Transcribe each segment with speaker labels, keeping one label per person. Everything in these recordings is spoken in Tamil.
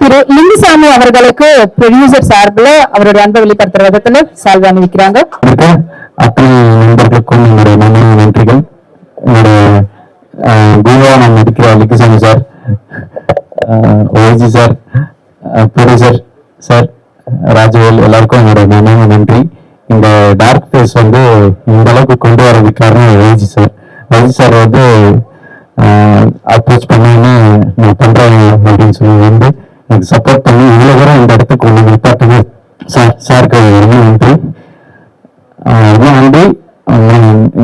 Speaker 1: திரு லிங்குசாமி அவர்களுக்கு ப்ரொடியூசர் சார்பில் அவருடைய அன்பை வெளிப்படுத்துற விதத்துல சால்வ் அணிவிக்கிறாங்க.
Speaker 2: அத்தனை நண்பர்களுக்கும் என்னுடைய நன்றி நன்றிகள். என்னுடைய குருவா நான் இருக்கிற Lingusamy sir OG sir producer sir Rajavel எல்லாருக்கும் என்னுடைய நினைவு நன்றி. இந்த டார்க் ஃபேஸ் வந்து இந்த அளவுக்கு கொண்டு வரதுக்கு காரணம் ஓஜி சார். ஓஜி சார் வந்து அப்ரோச் பண்ணி நான் பண்றேன் அப்படின்னு சொல்லி வந்து எனக்கு சப்போர்ட் பண்ணி இவ்வளோ தூரம் இந்த இடத்துக்கு கொண்டு நிப்பாட்டுங்க சார் சாருக்கு ரொம்ப நன்றி. ரொம்ப நன்றி.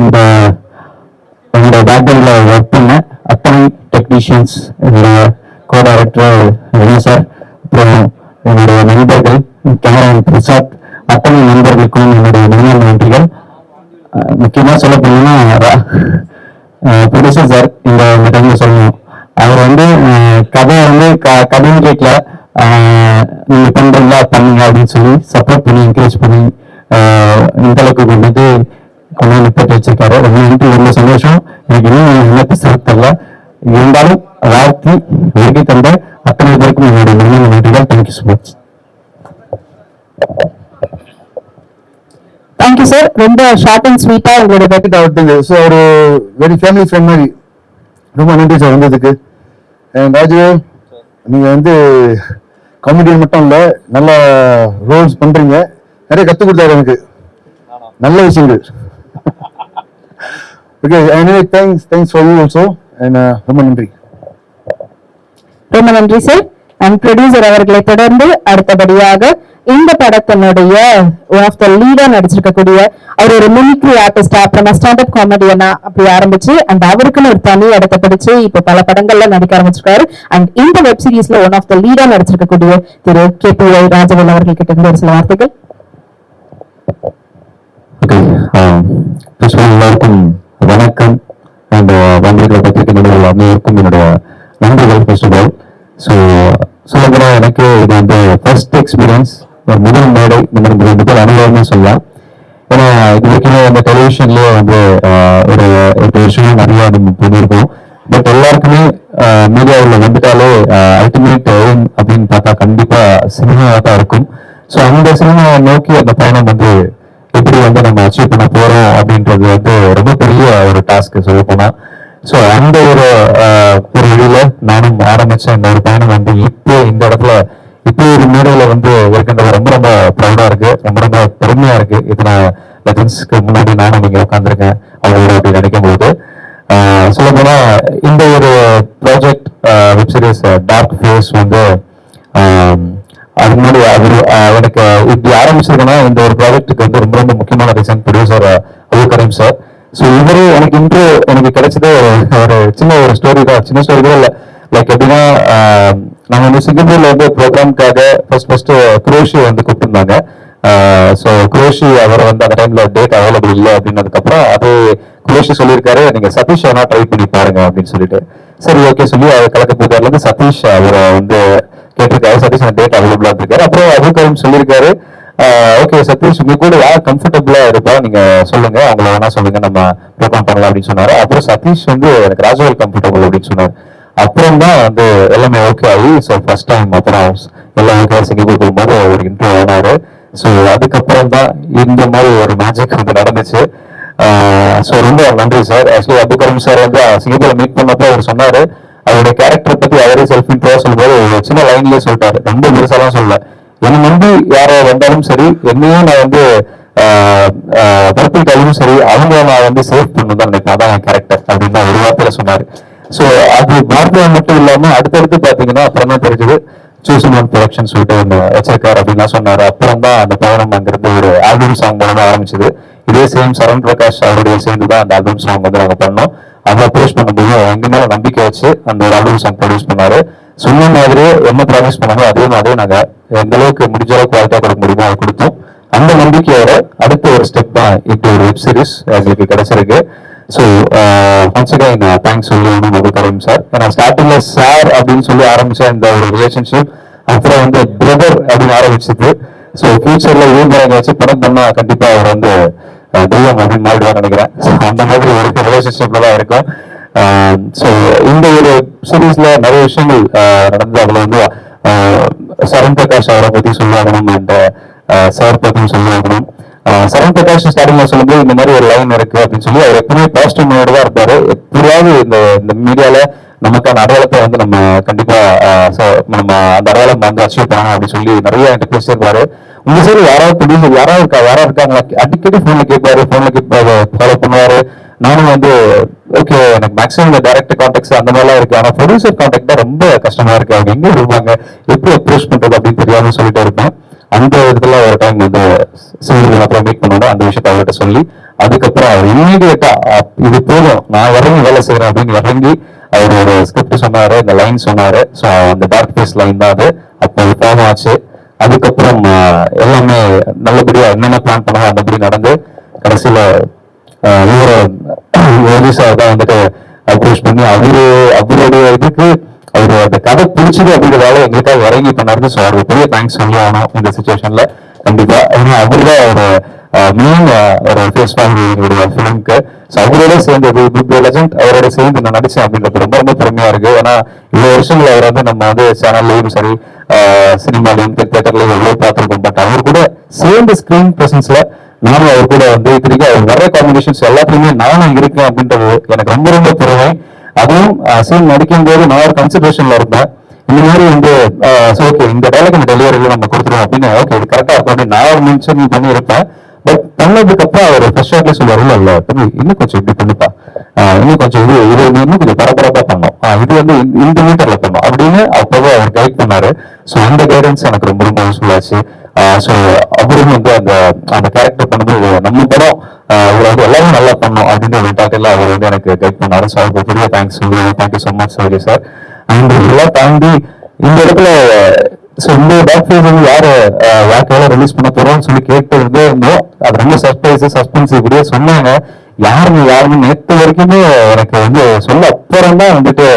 Speaker 2: இந்த என்னோட பேக்ரவுண்டில் ஒர்க் பண்ண அத்தனை டெக்னீஷியன்ஸ் என்னோட கோ டைரக்டர் ரவி சார்? அப்புறம் என்னுடைய நண்பர்கள் கேமராமேன் பிரசாத் அத்தனை நண்பர்களுக்கும் என்னுடைய நன்றி நன்றிகள். முக்கியமாக சொல்ல போனீங்கன்னா ப்ரொடியூசர் சார் இந்த இந்த சொல்லணும். அவர் வந்து கதை வந்து க- கதையும் கேட்கல. நீங்க பண்றீங்களா பண்ணுங்க அப்படின்னு சொல்லி சப்போர்ட் பண்ணி என்கரேஜ் பண்ணி இந்த அளவுக்கு கொண்டு வந்து கொண்டு வந்து போட்டு வச்சிருக்காரு. ரொம்ப நன்றி ரொம்ப சந்தோஷம். எனக்கு இன்னும் என்ன பேசுறது தெரியல இருந்தாலும் வாழ்த்தி வருகை தந்த அத்தனை பேருக்கும் என்னுடைய நன்றி நன்றிகள். Thank you so much
Speaker 1: thank you sir ரொம்ப ஷார்ட் அண்ட் ஸ்வீட்டா உங்களோட
Speaker 3: பேக்கெட் அவுட்டுங்க ஸோ ஒரு வெரி ஃபேமிலி ஃப்ரெண்ட் மாதிரி. ரொம்ப நன்றி சார் வந்ததுக்கு. ராஜு நீங்கள் வந்து காமெடியன் மட்டும் இல்லை நல்ல ரோல்ஸ் பண்ணுறீங்க நிறைய கற்றுக் கொடுத்தாரு எனக்கு. நல்ல விஷயங்கள். Okay anyway thanks thanks for you also and ரொம்ப நன்றி.
Speaker 1: ரொம்ப நன்றி சார் அண்ட் ப்ரொடியூசர் அவர்களை தொடர்ந்து அடுத்தபடியாக இந்த படத்தினுடைய ஒன் ஆஃப் த லீடா நடிச்சிருக்கக்கூடிய அவர் ஒரு மிமிக்ரி ஆர்டிஸ்டா அப்புறமா அப் காமெடியனா அப்படி ஆரம்பிச்சு அண்ட் அவருக்குன்னு ஒரு தனி இடத்த படிச்சு இப்ப பல படங்கள்ல நடிக்க ஆரம்பிச்சிருக்காரு. அண்ட் இந்த வெப் சீரிஸ்ல ஒன் ஆஃப் த லீடா நடிச்சிருக்கக்கூடிய திரு கே பி ஒய் ராஜவேல் அவர்கள் கிட்ட இருந்து ஒரு சில வார்த்தைகள்.
Speaker 2: ஓகே um, எல்லாருக்கும் வணக்கம். அண்ட் uh, வந்திருக்கிற பத்திரிகை அனைவருக்கும் என்னுடைய நன்றிகள் ஃபர்ஸ்ட் ஆஃப் ஆல் ஸோ சொல்லப்போனால் எனக்கு இது வந்து ஃபர்ஸ்ட் எக்ஸ்பீரியன்ஸ் ஒரு முதல் மேடை முதல் முதல் அனுபவம்னு சொல்லலாம். ஏன்னா இது அந்த டெலிவிஷன்லேயே வந்து ஒரு எட்டு வருஷம் நிறைய நம்ம பண்ணியிருக்கோம். பட் எல்லாருக்குமே மீடியாவில் வந்துட்டாலே அல்டிமேட் எய்ம் அப்படின்னு பார்த்தா கண்டிப்பா சினிமாவாக தான் இருக்கும். ஸோ அந்த சினிமாவை நோக்கி அந்த பயணம் வந்து எப்படி வந்து நம்ம அச்சீவ் பண்ண போறோம் அப்படின்றது வந்து ரொம்ப பெரிய ஒரு டாஸ்க் சொல்ல போனா. ஸோ அந்த ஒரு ஒரு வழியில நானும் ஆரம்பிச்ச இந்த ஒரு பயணம் வந்து இப்போ இந்த இடத்துல இப்போ ஒரு மேடையில் வந்து இருக்கின்றது ரொம்ப ரொம்ப ப்ரௌடாக இருக்கு. ரொம்ப ரொம்ப பெருமையாக இருக்கு. இத்தனை லெஜன்ஸ்க்கு முன்னாடி நானும் நீங்கள் உட்காந்துருக்கேன் அவங்களோட அப்படி நினைக்கும் போது சொல்ல போனால் இந்த ஒரு project web series dark face வந்து அது முன்னாடி அவர் எனக்கு இப்படி ஆரம்பிச்சிருக்கேன்னா இந்த ஒரு ப்ராஜெக்ட்டுக்கு வந்து ரொம்ப ரொம்ப முக்கியமான reason producer Abul Karim sir so இவரு எனக்கு இன்று எனக்கு கிடைச்சது ஒரு சின்ன ஒரு ஸ்டோரி தான். சின்ன ஸ்டோரி தான் இல்லை. லைக் எப்படின்னா நாங்கள் நாங்க வந்து சிங்கப்பூர்ல வந்து ப்ரோக்ராம்க்காக ஃபர்ஸ்ட் ஃபர்ஸ்ட் குரோஷி வந்து கூப்பிட்டுருந்தாங்க. ஸோ குரோஷி அவர் வந்து அந்த டைம்ல டேட் அவைலபிள் இல்லை அப்படின்னதுக்கப்புறம் அது குரோஷி சொல்லியிருக்காரு நீங்க சதீஷ் வேணா ட்ரை பண்ணி பாருங்க அப்படின்னு சொல்லிட்டு. சரி ஓகே சொல்லி அவர் கலக்க சதீஷ் அவரை வந்து கேட்டிருக்காரு. சதீஷ் டேட் அவைலபிளாக இருக்காரு அப்புறம் அபுல் சொல்லியிருக்காரு ஓகே சதீஷ் உங்க கூட யார் கம்ஃபர்டபுளா இருப்பா நீங்க சொல்லுங்க. அவங்கள வேணா சொல்லுங்க நம்ம ப்ரோக்ராம் பண்ணலாம் அப்படின்னு சொன்னாரு. அப்புறம் சதீஷ் வந்து எனக்கு ராஜவேல் கம்ஃபர்டபுள் அப்படின்னு சொன்னாரு. அப்புறம் தான் வந்து எல்லாமே ஓகே ஆகி ஸோ ஃபர்ஸ்ட் டைம் அப்புறம் எல்லாம் ஓகே சிங்கப்பூர் போகும்போது ஒரு இன்ட்ரோ ஆனாரு. ஸோ அதுக்கப்புறம் தான் இந்த மாதிரி ஒரு மேஜிக் வந்து நடந்துச்சு. ஸோ ரொம்ப நன்றி சார் ஆக்சுவலி அப்துல் சார் வந்து சிங்கப்பூர்ல மீட் பண்ணப்போ அவர் சொன்னார். அவருடைய கேரக்டர் பற்றி அவரே செல்ஃப் இன்ட்ரோ சொல்லும்போது ஒரு சின்ன லைன்லேயே சொல்லிட்டாரு. ரொம்ப பெருசாலாம் சொல்லல. என்னை நம்பி யாரோ வந்தாலும் சரி என்னையும் நான் வந்து பரப்பிட்டாலும் சரி அவங்க நான் வந்து சேஃப் பண்ணணும் தான் நினைப்பேன் அதான் கேரக்டர் அப்படின்னு தான் ஒரு வார்த்தையில சொன்னார். ஸோ அது வார்த்தை மட்டும் இல்லாமல் அடுத்தடுத்து பார்த்தீங்கன்னா அப்புறம் தான் தெரிஞ்சது. சூசன் ஒன் ப்ரொடக்ஷன் சொல்லிட்டு ஒன்று வச்சிருக்காரு அப்படின்னா சொன்னார். அப்புறம் தான் அந்த பயணம் அங்கிருந்து ஒரு ஆல்பம் சாங் மூலமா ஆரம்பிச்சது. இதே சேம் சரண் பிரகாஷ் அவருடைய சேர்ந்து தான் அந்த ஆல்பம் சாங் வந்து நாங்கள் பண்ணோம். அதை அப்ரோச் பண்ணும்போது எங்க மேல நம்பிக்கை வச்சு அந்த ஒரு ஆல்பம் சாங் ப்ரொடியூஸ் பண்ணாரு. சொன்ன மாதிரியே என்ன ப்ராமிஸ் பண்ணாங்க அதே மாதிரி நாங்கள் எந்த அளவுக்கு முடிஞ்ச அளவுக்கு வாழ்க்கை கொடுக்க முடியுமோ அதை கொடுத்தோம். அந்த நம்பிக்கையோட அடுத்த ஒரு ஸ்டெப் தான் இப்படி ஒரு வெப் சீரிஸ் எங்களுக்கு கிடைச்சிருக்கு. ஸோ ஒன்ஸ் அகைன் தேங்க்ஸ் சொல்லணும் மது கரீம் சார் ஏன்னா ஸ்டார்டிங்ல சார் அப்படின்னு சொல்லி ஆரம்பிச்ச இந்த ஒரு ரிலேஷன்ஷிப் அப்புறம் வந்து பிரதர் அப்படின்னு ஆரம்பிச்சது. ஸோ ஃபியூச்சர்ல இவங்க வச்சு படம் பண்ணா கண்டிப்பா அவர் வந்து தெய்வம் அப்படின்னு மாறிடுவார் நினைக்கிறேன். அந்த மாதிரி ஒரு ரிலேஷன்ஷிப்ல தான் இருக்கும். ஸோ இந்த ஒரு சீரீஸ்ல நிறைய விஷயங்கள் நடந்தது. நடந்து அதுல வந்து சரண் பிரகாஷ் அவரை பத்தி சொல்லாகணும் அண்ட் சார் பத்தியும் சொல்லாகணும் சரண் பிரகாஷ் ஸ்டார்டிங்ல சொல்லும்போது இந்த மாதிரி ஒரு லைன் இருக்கு அப்படின்னு சொல்லி அவர் எப்பவுமே பாசிட்டிவ் மூடோட தான் இருப்பாரு. எப்படியாவது இந்த இந்த மீடியால நமக்கான அடையாளத்தை வந்து நம்ம கண்டிப்பா நம்ம அந்த அடையாளம் வந்து அச்சீவ் பண்ணணும் அப்படின்னு சொல்லி நிறைய என்கிட்ட பேசியிருப்பாரு உங்க சைடு யாராவது ப்ரொடியூசர் யாராவது இருக்கா யாராவது இருக்காங்களா? அடிக்கடி போன்ல கேட்பாரு போன்ல கேட்பாரு ஃபாலோ பண்ணுவாரு. நானும் வந்து ஓகே எனக்கு மேக்ஸிமம் இந்த டைரக்ட் கான்டாக்ட்ஸ் அந்த மாதிரிலாம் இருக்கு. ஆனா ப்ரொடியூசர் கான்டாக்ட் தான் ரொம்ப கஷ்டமா இருக்கு. அவங்க எங்க இருப்பாங்க எப்படி அப்ரோச் பண்றது அப்படின்னு தெரியாதுன்னு சொல்லிட்டு இருப்பேன். அந்த இடத்துல ஒரு டைம் வந்து சீரியல் அப்புறம் மீட் பண்ணோம் அந்த விஷயத்த அவர்கிட்ட சொல்லி அதுக்கப்புறம் அவர் இம்மீடியட்டா இது போதும் நான் இறங்கி வேலை செய்யறேன் அப்படின்னு இறங்கி அவர் ஒரு ஸ்கிரிப்ட் சொன்னாரு இந்த லைன் சொன்னாரு. ஸோ அந்த டார்க் ஃபேஸ் லைன் தான் அது. அப்போ அது ஃபார்ம் ஆச்சு. அதுக்கப்புறம் எல்லாமே நல்லபடியா என்னென்ன பிளான் பண்ணாங்க அந்தபடி நடந்து கடைசியில ஆஹ், இவரு சார் தான் வந்துட்டு அப்ரோச் பண்ணி அவரு அவருடைய இதுக்கு அவர் அந்த கதை பிடிச்சது அப்படிங்கிறதால எங்களுக்காக இறங்கி பண்ணாரு. ஸோ அவருக்கு பெரிய தேங்க்ஸ் சொல்லி ஆகணும் இந்த சுச்சுவேஷன்ல கண்டிப்பா. ஏன்னா அவருதான் ஒரு மெயின் ஒரு ஃபேஸ் வேல்யூ எங்களுடைய ஃபிலிம்க்கு ஸோ அவரோட சேர்ந்து குட் லெஜண்ட் அவரோட சேர்ந்து நான் நடிச்சேன் அப்படின்றது ரொம்ப ரொம்ப பெருமையா இருக்கு. ஏன்னா இவ்வளவு வருஷங்கள் அவர் வந்து நம்ம வந்து சேனல்லையும் சரி சினிமாலையும் தேட்டர்லயும் எவ்வளவு பார்த்துருக்கோம். பட் அவர் கூட சேர்ந்து ஸ்கிரீன் பிரசன்ஸ்ல நானும் அவர் கூட வந்து இத்தனைக்கு அவர் நிறைய காம்பினேஷன்ஸ் எல்லாத்துலயுமே நானும் இருக்கேன் அப்படின்றது எனக்கு ரொம்ப ரொம்ப பெருமை. அதுவும் uh, சீன் நடிக்கும் போது நான் ஒரு கன்சிடரேஷன்ல இருந்தேன். இந்த மாதிரி வந்து uh, ஓகே இந்த டைலாக் இந்த டெலிவரியில நம்ம கொடுத்துருவோம் அப்படின்னு ஓகே இது கரெக்டா இருக்கும் அப்படின்னு நான் ஒரு மென்ஷன் பண்ணியிருப்பேன். பட் பண்ணதுக்கு அப்புறம் அவர் ஃபர்ஸ்ட் ஷாட்ல சொல்லுவார் இல்ல இல்ல தம்பி இன்னும் கொஞ்சம் இப்படி பண்ணுப்பா. இன்னும் கொஞ்சம் இது இது இன்னும் கொஞ்சம் பரபரப்பா பண்ணும். இது வந்து இந்த- இந்த மீட்டர்ல பண்ணும். அப்படின்னு அப்பவே அவர் கைட் பண்ணாரு. ஸோ அந்த கைடன்ஸ் எனக்கு ரொம்ப ரொம்ப யூஸ்ஃபுல் ஆச்சு. ஸோ அவரும் வந்து அந்த அந்த கேரக்டர் பண்ணும்போது நம்ம படம் ஆஹ் எல்லாரும் நல்லா பண்ணோம் அப்படின்ற மென்டாட்டில் அவர் வந்து எனக்கு கைட் பண்ணாரு. ஸோ அவருக்கு பெரிய thanks thank you so much Sowri sir and இதெல்லாம் தாண்டி இந்த இடத்துல ஸோ இந்த டாக் ஃபேஸ் வந்து யாரு யார் கையில ரிலீஸ் பண்ண போறோம்னு சொல்லி கேட்டு இருந்தே இருந்தோம். அது ரொம்ப சர்ப்ரைஸ் சஸ்பென்ஸ் இப்படியே சொன்னாங்க. யாருன்னு யாருன்னு நேற்று வரைக்குமே எனக்கு வந்து சொல்ல அப்புறம் தான் வந்துட்டு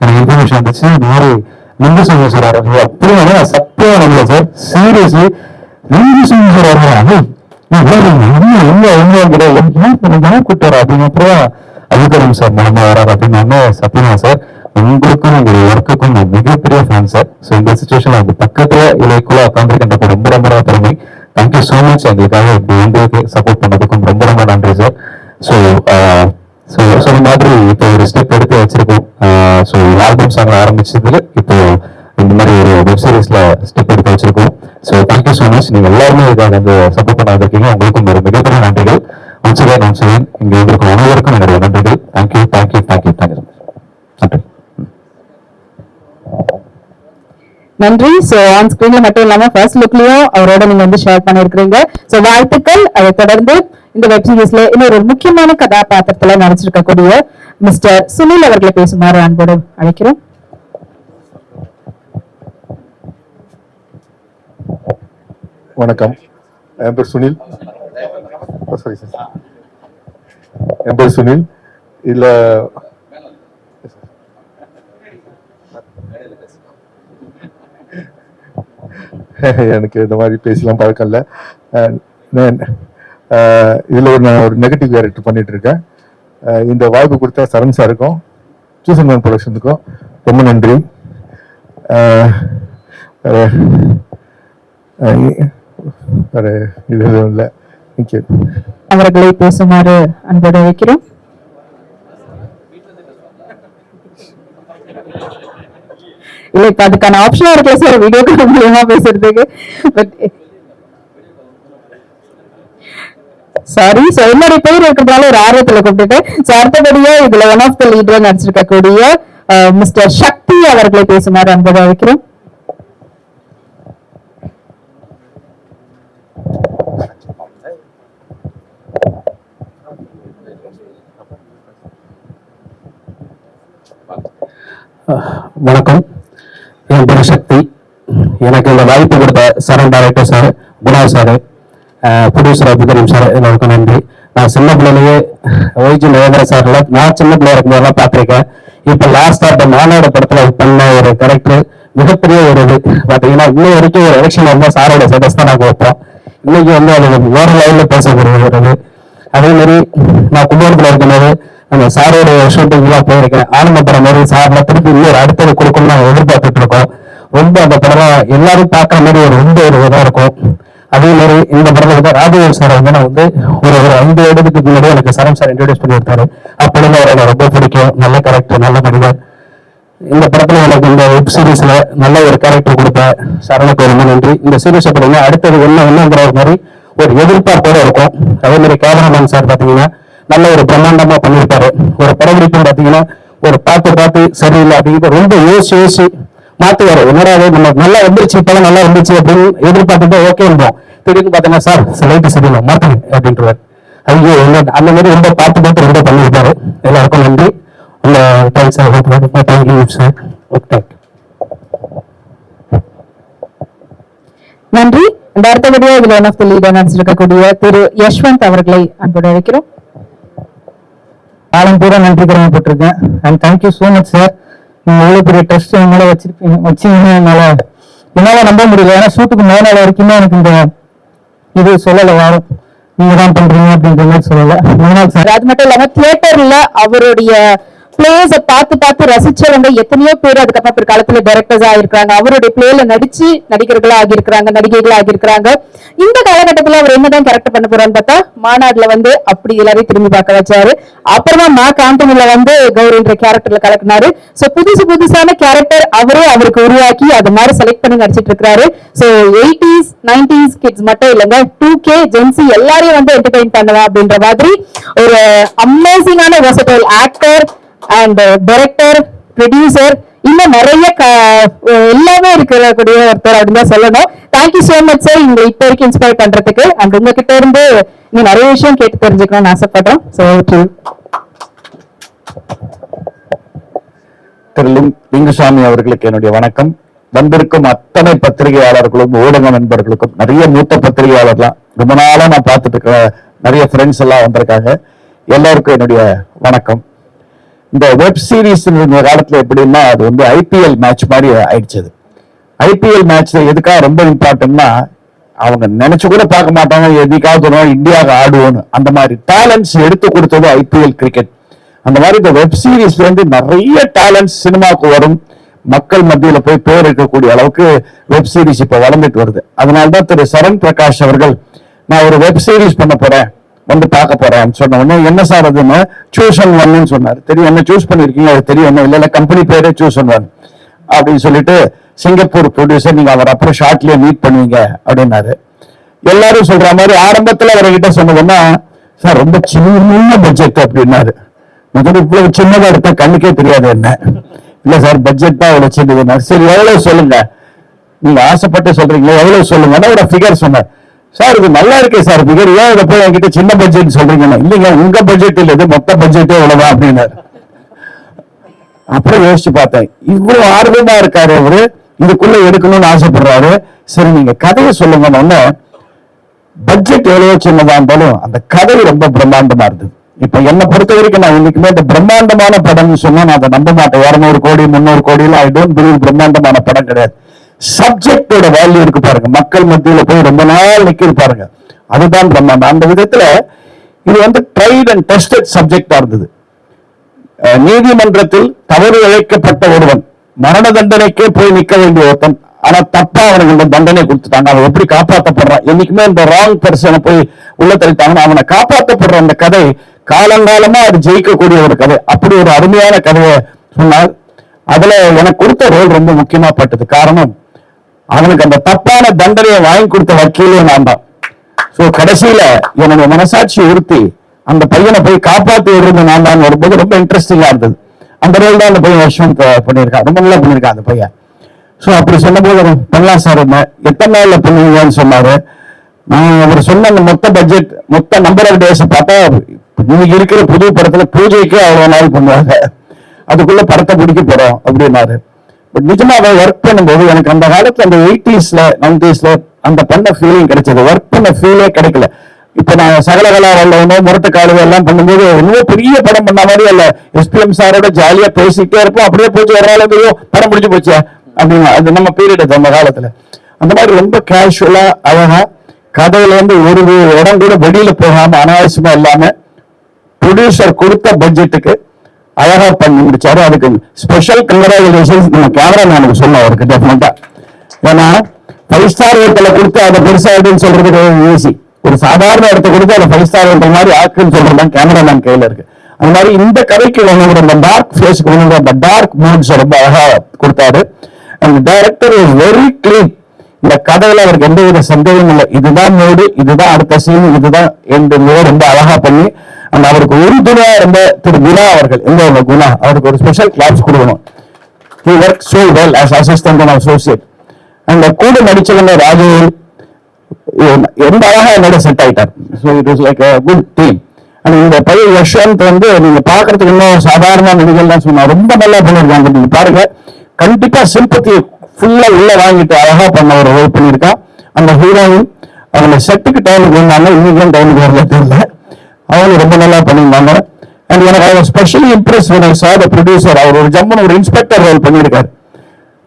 Speaker 2: எனக்கு இன்ஃபர்மேஷன் வந்துச்சு. இந்த மாதிரி நின்று சொல்லுங்க சார் அவர். அப்படியே சத்தியம் நம்பல சார். சீரியஸ்லி நின்று சொல்லுங்க சார் அவர். கூட்டாரு அப்படின்னு அப்புறம் அதுக்கரும் சார் மூலமா வராரு அப்படின்னு சத்தியமா சார் உங்களுக்கும் உங்களுடைய ஒர்க்குக்கும் நான் மிகப்பெரிய ஃபேன் சார். ஸோ இந்த சுச்சுவேஷன் அந்த பக்கத்துல இலைக்குள்ள உட்காந்துருக்கின்ற ரொம்ப ரொம்ப ரொம்ப பெருமை. தேங்க்யூ ஸோ மச் எங்களுக்காக இப்படி வந்து சப்போர்ட் பண்ணதுக்கும் ரொம்ப ரொம்ப நன்றி சார். ஸோ ஸோ சொன்ன மாதிரி இப்போ ஒரு ஸ்டெப் எடுத்து வச்சிருக்கோம். ஸோ ஆல்பம் சாங் ஆரம்பிச்சதுல இப்போ இந்த மாதிரி ஒரு வெப் சீரிஸ்ல ஸ்டெப் எடுத்து வச்சிருக்கோம். ஸோ தேங்க்யூ ஸோ மச் நீங்க எல்லாருமே இதை வந்து சப்போர்ட் பண்ண வந்திருக்கீங்க உங்களுக்கும் ஒரு மிகப்பெரிய நன்றிகள். ஒன்ஸ் அகேன் இங்க இருக்கும் அனைவருக்கும் என்னுடைய நன்றிகள். தேங்க்யூ தேங்க்யூ தேங்க்யூ தேங்க்யூ நன்றி.
Speaker 1: நன்றி. சோ ஆன் ஸ்கிரீன்ல மட்டும் இல்லாம ஃபர்ஸ்ட் லுக்லயும் அவரோட நீங்க வந்து ஷேர் பண்ணிருக்கீங்க சோ வாழ்த்துக்கள். அதை தொடர்ந்து இந்த வெப் சீரிஸ்ல இன்னொரு முக்கியமான கதாபாத்திரத்துல நடிச்சிருக்கக்கூடிய மிஸ்டர் சுனில் அவர்களை பேசுமாறு அன்போடு அழைக்கிறோம்.
Speaker 3: வணக்கம். என் பேர் சுனில். சாரி சார் என் பேர் சுனில். இதுல எனக்கு இந்த மாதிரி பேசலாம் பழக்கம் இல்லை. இதில் ஒரு நான் ஒரு நெகட்டிவ் கேரக்டர் பண்ணிட்டு இருக்கேன் இந்த வாய்ப்பு கொடுத்தா சரண் சாருக்கும் சூசன் மேன் ப்ரொடக்ஷனுக்கும் ரொம்ப நன்றி. அஹ் இது எதுவும் இல்லை. தேங்க்யூ
Speaker 1: அவர்களை பேசுமாறு அன்போடு வைக்கிறோம் இல்ல இப்ப அதுக்கான ஆப்ஷனா இருக்குல்ல சார் வீடியோ கால் மூலியமா பேசுறதுக்கு. பட் சாரி சோ என்னுடைய பேர் இருக்கிறதால ஒரு ஆர்வத்துல கூப்பிட்டுட்டு சோ அடுத்தபடியா இதுல ஒன் ஆஃப் த லீடரா நடிச்சிருக்கக்கூடிய மிஸ்டர் சக்தி அவர்களை பேசுமாறு அன்போடு அழைக்கிறோம்
Speaker 2: வணக்கம். என் பேர் சக்தி. எனக்கு இந்த வாய்ப்பு கொடுத்த Saran director sir Guna sir producer Abhikaram sir எல்லாருக்கும் நன்றி. நான் சின்ன பிள்ளையிலேயே ஒய்ஜி நரேந்திர சார்ல நான் சின்ன பிள்ளையா இருக்கும்போதெல்லாம் பார்த்திருக்கேன். இப்போ லாஸ்டாக இப்போ மாநாடு படத்தில் பண்ண ஒரு கேரக்டர் மிகப்பெரிய ஒரு இது. பார்த்தீங்கன்னா இன்னும் வரைக்கும் ஒரு எலெக்ஷன் வந்தால் சாரோட சதஸ் தான் நாங்கள் வைப்போம் இன்னைக்கு வந்து அது வேற லெவல்ல பேசப்படுகிறது அதே. மாதிரி நான் கும்பகோணத்தில் இருக்கும்போது அந்த சாரோட ஷூட்டிங்லாம் போயிருக்கேன். ஆனந்த படம் மாதிரி சார்ல திருப்பி இன்னொரு அடுத்தது கொடுக்கணும்னு நாங்கள் எதிர்பார்த்துட்டு இருக்கோம். ரொம்ப அந்த படம் எல்லாரும் பார்க்குற மாதிரி ஒரு ரொம்ப ஒரு இதாக இருக்கும். அதே மாதிரி இந்த படத்தில் வந்து ராஜவேல் சார் வந்து நான் வந்து ஒரு ஒரு ஐந்து வருடத்துக்கு முன்னாடி எனக்கு சரண் சார் இன்ட்ரடியூஸ் பண்ணி கொடுத்தாரு அப்பொழுது அவரை எனக்கு ரொம்ப பிடிக்கும். நல்ல கேரக்டர் நல்ல மனிதர் இந்த படத்துல எனக்கு இந்த வெப் சீரிஸ்ல நல்ல ஒரு கேரக்டர் கொடுத்த சரணுக்கு ரொம்ப நன்றி. இந்த சீரீஸ் பார்த்தீங்கன்னா அடுத்தது என்ன என்னங்கிற ஒரு மாதிரி ஒரு எதிர்பார்ப்போட இருக்கும். அதே மாதிரி கேமராமேன் சார் பாத்தீங்கன்னா நல்ல ஒரு பிரம்மாண்டமா பண்ணியிருப்பாரு. ஒரு படப்பிடிப்பும் பாத்தீங்கன்னா ஒரு பார்த்து பார்த்து சரியில்லை அப்படிங்கிற ரொம்ப யோசிச்சு யோசிச்சு மாத்துவாரு என்னடா இது? நம்ம நல்லா வந்துருச்சு இப்பதான் நல்லா வந்துச்சு அப்படின்னு எதிர்பார்த்துட்டு ஓகேன்றோம் திடீர்னு பாத்தீங்கன்னா சார் லைட்டு சரியில்லை மாத்துங்க அப்படின்றவாரு. ஐயோ என்ன அந்த மாதிரி ரொம்ப பார்த்து பார்த்து ரொம்ப பண்ணியிருப்பாரு எல்லாருக்கும் நன்றி. உங்க thanks sir thank you sir okay
Speaker 1: நன்றி. இந்த அடுத்தபடியா இதுல ஒன் ஆஃப் த லீடர் நடிச்சிருக்கக்கூடிய திரு யஷ்வந்த் அவர்களை அன்போடு அழைக்கிறோம்.
Speaker 4: காலம் பூரா நன்றி கடமைப்பட்டிருக்கேன் and thank you so much sir எவ்வளோ பெரிய பெரிய டெஸ்ட் என்னால வச்சிருப்பீங்க வச்சீங்க என்னால என்னால நம்ப முடியல. ஏன்னா ஷூட்டுக்கு மேலே நாள் வரைக்குமே எனக்கு இந்த இது சொல்லல யாரும். நீங்க தான் பண்றீங்க அப்படின்ற மாதிரி சொல்லல. நாள் சார்.
Speaker 1: அது மட்டும் இல்லாம தியேட்டர்ல அவருடைய பிளேயர்ஸ பார்த்து பார்த்து ரசிச்சவங்க எத்தனையோ பேர் அதுக்கப்புறம் பிற்காலத்துல டைரக்டர்ஸ் ஆகிருக்காங்க அவருடைய பிளேல நடிச்சு நடிகர்களா ஆகியிருக்கிறாங்க நடிகைகளா ஆகியிருக்கிறாங்க. இந்த காலகட்டத்துல அவர் என்னதான் கேரக்டர் பண்ண போறான்னு பார்த்தா மாநாடுல வந்து அப்படி எல்லாரையும் திரும்பி பார்க்க வச்சாரு. அப்புறமா மா காண்டனில வந்து கௌரின்ற கேரக்டர்ல கலக்குனாரு. சோ புதுசு புதுசான கேரக்டர் அவரே அவருக்கு உருவாக்கி அது மாதிரி செலக்ட் பண்ணி நடிச்சிட்டு இருக்காரு சோ எயிட்டிஸ் நைன்டிஸ் கிட்ஸ் மட்டும் இல்லைங்க டூ கே ஜென்சி எல்லாரையும் வந்து என்டர்டைன் பண்ணலாம் அப்படின்ற மாதிரி ஒரு அமேசிங்கான versatile actor and director producer இன்னும் நிறைய எல்லாமே இருக்கக்கூடிய ஒருத்தர் அப்படின்னு தான் சொல்லணும். தேங்க்யூ சோ மச் சார் இங்க இப்போ வரைக்கும் இன்ஸ்பயர் பண்றதுக்கு அண்ட் உங்ககிட்ட இருந்து இன்னும் நிறைய விஷயம் கேட்டு தெரிஞ்சுக்கணும்னு ஆசைப்படுறோம். ஸோ
Speaker 3: திரு லிங்குசாமி அவர்களுக்கு என்னுடைய வணக்கம். வந்திருக்கும் அத்தனை பத்திரிகையாளர்களும் ஊடக நண்பர்களுக்கும் நிறைய மூத்த பத்திரிகையாளர்லாம் ரொம்ப நாளா நான் பார்த்துட்டு இருக்க நிறைய ஃப்ரெண்ட்ஸ் எல்லாம் வந்திருக்காங்க. எல்லாருக்கும் என்னுடைய வணக்கம். இந்த வெப் சீரிஸ் காலத்துல எப்படின்னா அது வந்து ஐபிஎல் மேட்ச் மாதிரி ஆயிடுச்சு. ஐபிஎல் மேட்ச்ல எதுக்காக ரொம்ப இம்பார்ட்டன்ட்னா அவங்க நினைச்சு கூட பார்க்க மாட்டாங்க எதுக்காவது ஒரு நாள் இந்தியாவுக்கு ஆடுவோன்னு அந்த மாதிரி டேலண்ட்ஸ் எடுத்து கொடுத்தது ஐபிஎல் கிரிக்கெட் அந்த மாதிரி இந்த வெப் சீரிஸ்ல இருந்து நிறைய டேலண்ட்ஸ் சினிமாவுக்கு வரும். மக்கள் மத்தியில போய் பேர் இருக்கக்கூடிய அளவுக்கு வெப் சீரிஸ் இப்ப வளர்ந்துட்டு வருது. அதனால்தான் திரு சரண் பிரகாஷ் அவர்கள் நான் ஒரு வெப் சீரிஸ் பண்ண போறேன். வந்து பார்க்க போறோம் சொன்ன உடனே என்ன சார் அதுன்னு சூஸ் ஒன் ஒன்னு சொன்னார். தெரியும் என்ன சூஸ் பண்ணிருக்கீங்க அது தெரியும் என்ன இல்ல கம்பெனி பேரே சூஸ் ஒன் ஒன் அப்படின்னு சொல்லிட்டு சிங்கப்பூர் ப்ரொடியூசர் நீங்க அவர் அப்புறம் ஷார்ட்லயே மீட் பண்ணுவீங்க அப்படின்னாரு. எல்லாரும் சொல்ற மாதிரி ஆரம்பத்துல அவர்கிட்ட சொன்னதுன்னா சார் ரொம்ப சின்ன பட்ஜெட் அப்படின்னாரு. முதல்ல இவ்வளவு சின்னதா எடுத்தா கண்ணுக்கே தெரியாது என்ன. இல்ல சார் பட்ஜெட் தான் அவ்வளவு சின்னதுன்னா சரி எவ்வளவு சொல்லுங்க. நீங்க ஆசைப்பட்டு சொல்றீங்களா எவ்வளவு சொல்லுங்க ஒரு ஃபிகர் சொன்னார். சார் இது நல்லா இருக்கே சார். ஏன் இதை போய் என்கிட்ட சின்ன பட்ஜெட் சொல்றீங்கன்னா? இல்லைங்க உங்க பட்ஜெட் இல்லை இது மொத்த பட்ஜெட்டே இவ்வளவுதான் அப்படின்னாரு. அப்புறம் யோசிச்சு பார்த்தேன். இவ்வளவு ஆர்வமா இருக்காரு அவரு. இதுக்குள்ள எடுக்கணும்னு ஆசைப்படுறாரு. சரி நீங்க கதையை சொல்லுங்க. பட்ஜெட் எவ்வளவோ சின்னதா இருந்தாலும் அந்த கதை ரொம்ப பிரம்மாண்டமா இருந்தது. இப்ப என்னை பொறுத்த வரைக்கும் நான் இன்னைக்குமே இந்த பிரம்மாண்டமான படம்னு சொன்னா நான் அதை நம்ப மாட்டேன். இரநூறு கோடி முன்னூறு கோடியில ஐ டோன்ட் பிலீவ் பிரம்மாண்டமான படம் கிடையாது. சப்ஜெக்டோட வேல்யூ இருக்கு பாருங்க. மக்கள் மத்தியில போய் ரொம்ப நாள் நிக்கிது பாருங்க. அதுதான் பிரம்மாண்டம். அந்த விதத்துல இது வந்து ட்ரைட் அண்ட் டெஸ்டட் சப்ஜெக்டா இருந்தது. நீதிமன்றத்தில் தவறு இழைக்கப்பட்ட ஒருவன் மரண தண்டனைக்கே போய் நிக்க வேண்டிய ஒருத்தன் ஆனா தப்பா அவனுக்கு இந்த தண்டனை கொடுத்துட்டாங்க. அவன் எப்படி காப்பாற்றப்படுறான் என்னைக்குமே இந்த ராங் பர்சனை போய் உள்ள தள்ளிட்டாங்கன்னா அவனை காப்பாற்றப்படுற அந்த கதை காலங்காலமா அது ஜெயிக்கக்கூடிய ஒரு கதை. அப்படி ஒரு அருமையான கதையை சொன்னால் அதுல எனக்கு கொடுத்த ரோல் ரொம்ப முக்கியமா பட்டது. காரணம் அவனுக்கு அந்த தப்பான தண்டனையை வாங்கி கொடுத்த வக்கீலே நான் தான். ஸோ கடைசியில என்னுடைய மனசாட்சி உறுத்தி அந்த பையனை போய் காப்பாத்தி விடுறது நான் தான். வரும்போது ரொம்ப இன்ட்ரெஸ்டிங்கா இருந்தது. அந்த ரோல் தான் அந்த பையன் யஷ்வந்த் பண்ணியிருக்கான் ரொம்ப நல்லா பண்ணியிருக்கான் அந்த பையன். ஸோ அப்படி சொன்னபோது பண்ணலாம் சார் என்ன எத்தனை நாளில் பண்ணுவீங்கன்னு சொன்னாரு. நான் அவர் சொன்ன அந்த மொத்த பட்ஜெட் மொத்த நம்பர் ஆஃப் டேஸ் பார்த்தா இன்னைக்கு இருக்கிற புது படத்துல பூஜைக்கு அவ்வளோ நாள் பண்ணுவாங்க. அதுக்குள்ள படத்தை பிடிக்க போறோம் அப்படின்னாரு. நிஜமா அவன் ஒர்க் பண்ணும்போது எனக்கு அந்த காலத்துல அந்த எயிட்டிஸ்ல நைன்டிஸ்ல அந்த பண்ண ஃபீலிங் கிடைச்சது. ஒர்க் பண்ண ஃபீலே கிடைக்கல. இப்ப நான் சகலகலா வல்லவனோ முரட்டு எல்லாம் பண்ணும்போது இன்னும் பெரிய படம் பண்ண மாதிரி இல்ல எஸ்பிஎம் சாரோட ஜாலியா பேசிக்கிட்டே இருப்போம். அப்படியே போச்சு ஒரு நாள் படம் முடிஞ்சு போச்சு அப்படின்னு. அது நம்ம பீரியட் அந்த காலத்துல. அந்த மாதிரி ரொம்ப கேஷுவலா அழகா கதையில இருந்து ஒரு இடம் கூட வெளியில போகாம அனாவசியமா இல்லாம ப்ரொடியூசர் கொடுத்த பட்ஜெட்டுக்கு அழகா பண்ணி முடிச்சாரு. அதுக்கு ஸ்பெஷல் கங்கராச்சுலேஷன்ஸ் நம்ம கேமராமேனுக்கு சொன்னோம் அவருக்கு டெஃபினட்டா ஏன்னா ஃபைவ் ஸ்டார் ஹோட்டலை கொடுத்து அதை பெருசாகிடுன்னு சொல்றது ஈஸி ஒரு சாதாரண இடத்த கொடுத்து அதை ஃபைவ் ஸ்டார் ஹோட்டல் மாதிரி ஆக்குன்னு சொல்றது தான் கேமரா மேன் கையில இருக்கு. அந்த மாதிரி இந்த கதைக்கு வேணுங்கிற அந்த டார்க் ஃபேஸ்க்கு வேணுங்கிற அந்த டார்க் மூட்ஸ் ரொம்ப அழகா கொடுத்தாரு. அந்த டைரக்டர் இஸ் வெரி கிளீன் இந்த கதையில அவருக்கு எந்த வித சந்தேகமும் இல்லை. இதுதான் மூடு இதுதான் அடுத்த சீன் இதுதான் என்று ரொம்ப அழகா பண்ணி அண்ட் அவருக்கு உறுதுணையா இருந்த திரு குணா அவர்கள். எங்க குணா? அவருக்கு ஒரு ஸ்பெஷல் கிளாப்ஸ் கொடுக்கணும். He work so well as assistant and associate and கூட நடிச்சவங்க ராஜவேல் எ- எந்த அழகா என்னோட செட் ஆயிட்டார். So it is like good team and இந்த பையன் யஷ்வந்த் வந்து நீங்க பாக்குறதுக்கு இன்னும் சாதாரண நடிகர் தான் சொன்னா ரொம்ப நல்லா பண்ணிருக்காங்க நீங்க பாருங்க. கண்டிப்பா சிம்பத்தி ஃபுல்லா உள்ள வாங்கிட்டு அழகா பண்ண ஒரு ஹோல் பண்ணியிருக்கான் அந்த ஹீரோயின் அவங்க செட்டுக்கு டைமுக்கு வந்தாங்க. இன்னைக்கு டைமுக்கு வரல தெரியல. அவங்க ரொம்ப நல்லா பண்ணியிருந்தாங்க. அண்ட் எனக்கு அவர் specially impress when I saw the அவர் ஒரு ஜம்முன்னு ஒரு இன்ஸ்பெக்டர் ரோல் பண்ணியிருக்காரு.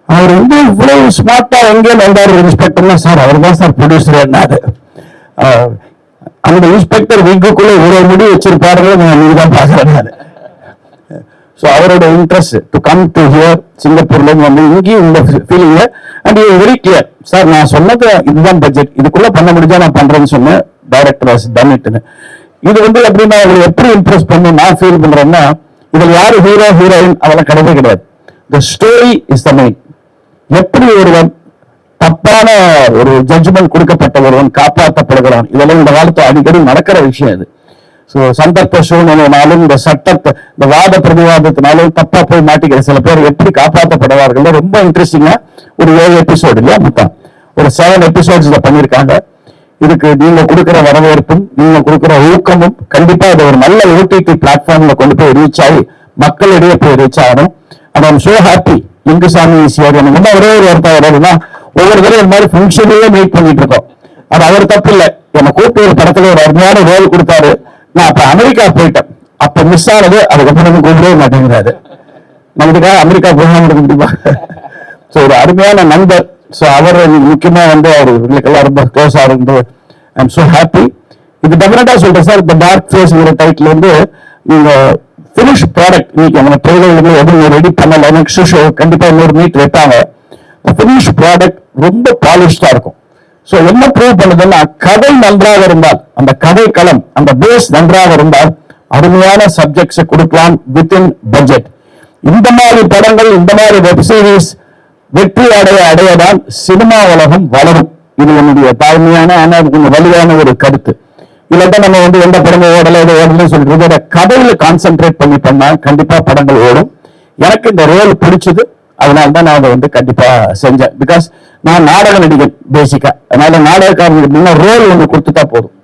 Speaker 3: அவர் வந்து இவ்வளவு ஸ்மார்ட்டா எங்கே வந்தார் இன்ஸ்பெக்டர்னா சார் அவர் தான் சார் ப்ரொடியூசர் என்னாரு. அந்த இன்ஸ்பெக்டர் வீக்குக்குள்ளே இவ்வளவு முடி வச்சிருப்பாரு நான் நீங்க தான் பாக்குறேன் நான். ஸோ அவரோட interest to come to here சிங்கப்பூர்ல இருந்து வந்து இங்கேயும் இந்த ஃபீலிங்ல அண்ட் வெரி கிளியர் சார் நான் சொன்னது இதுதான் பட்ஜெட் இதுக்குள்ள பண்ண முடிஞ்சா நான் பண்றேன்னு சொன்னேன். டைரக்டர் டன் இட்டுன்னு இது வந்து எப்படின்னா உங்களை எப்படி இம்ப்ரெஸ் பண்ணி நான் ஃபீல் பண்றேன்னா இதுல யாரு ஹீரோ ஹீரோயின் அதெல்லாம் கிடையவே கிடையாது. The story is the main எப்படி ஒருவன் தப்பான ஒரு ஜட்ஜ்மெண்ட் கொடுக்கப்பட்ட ஒருவன் காப்பாற்றப்படுகிறான் இதெல்லாம் இந்த காலத்து அடிக்கடி நடக்கிற விஷயம் இது. ஸோ சந்தர்ப்ப சூழ்நிலைனாலும் இந்த சட்டத்தை இந்த வாத பிரதிவாதத்தினாலும் தப்பா போய் மாட்டிக்கிற சில பேர் எப்படி காப்பாற்றப்படுவார்கள் ரொம்ப இன்ட்ரெஸ்டிங்கா ஒரு ஏழு எபிசோடு இல்லையா மொத்தம் ஒரு செவன் எபிசோட்ஸ் இதை பண்ணியிருக்காங்க. இதுக்கு நீங்க கொடுக்கிற வரவேற்பும் நீங்க கொடுக்கிற ஊக்கமும் கண்டிப்பா இது ஒரு நல்ல ஓடிடி பிளாட்ஃபார்ம்ல கொண்டு போய் ரீச் ஆகி மக்களிடையே போய் ரீச் ஆகணும். And I'm so happy Lingusamy CR எனக்கு ரொம்ப ஒரே ஒரு வார்த்தை வராதுன்னா ஒவ்வொரு தடவை இந்த மாதிரி ஃபங்க்ஷன்லயே மீட் பண்ணிட்டு இருக்கோம். அது அவர் தப்பு இல்லை. என்னை கூப்பிட்டு ஒரு படத்துல ஒரு அருமையான ரோல் கொடுத்தாரு. நான் அப்ப அமெரிக்கா போயிட்டேன். அப்ப மிஸ் ஆனது அதுக்கப்புறம் கூப்பிடவே மாட்டேங்கிறாரு. நம்மளுக்காக அமெரிக்கா போகாம முடியுமா ஸோ ஒரு அருமையான நண்பர். ஸோ அவர் முக்கியமா வந்து அவர் எங்களுக்கெல்லாம் ரொம்ப க்ளோஸா இருந்து ஐம் ஸோ ஹாப்பி இது டெஃபினட்டாக சொல்றேன் சார் இந்த டார்க் ஃபேஸ்ங்கிற டைட்டில் வந்து நீங்கள் ஃபினிஷ் ப்ராடக்ட் இன்னைக்கு நம்ம ட்ரெயிலர் எதுவும் ரெடி பண்ணல. நெக்ஸ்ட் ஷோ கண்டிப்பா இன்னொரு மீட் வைப்பாங்க. ஃபினிஷ் ப்ராடக்ட் ரொம்ப பாலிஷ்டா இருக்கும். ஸோ என்ன ப்ரூவ் பண்ணுதுன்னா கதை நன்றாக இருந்தால் அந்த கதை களம் அந்த பேஸ் நன்றாக இருந்தால் அருமையான சப்ஜெக்ட்ஸை கொடுக்கலாம் வித்தின் பட்ஜெட் இந்த மாதிரி படங்கள் இந்த மாதிரி வெப் சீரிஸ் வெற்றி அடைய அடையதான் சினிமா உலகம் வளரும். இது என்னுடைய தாழ்மையான ஆனால் கொஞ்சம் வலுவான ஒரு கருத்து. இல்லாட்டா நம்ம வந்து எந்த படமும் ஓடல இதை ஓடலன்னு சொல்றது இதோட கதையில கான்சென்ட்ரேட் பண்ணி பண்ணா கண்டிப்பா படங்கள் ஓடும். எனக்கு இந்த ரோல் பிடிச்சது. அதனால தான் நான் அதை வந்து கண்டிப்பா செஞ்சேன். பிகாஸ் நான் நாடக நடிகன் பேசிக்கா அதனால நாடகக்காரங்களுக்கு முன்ன ரோல் ஒன்று கொடுத்துட்டா போதும்.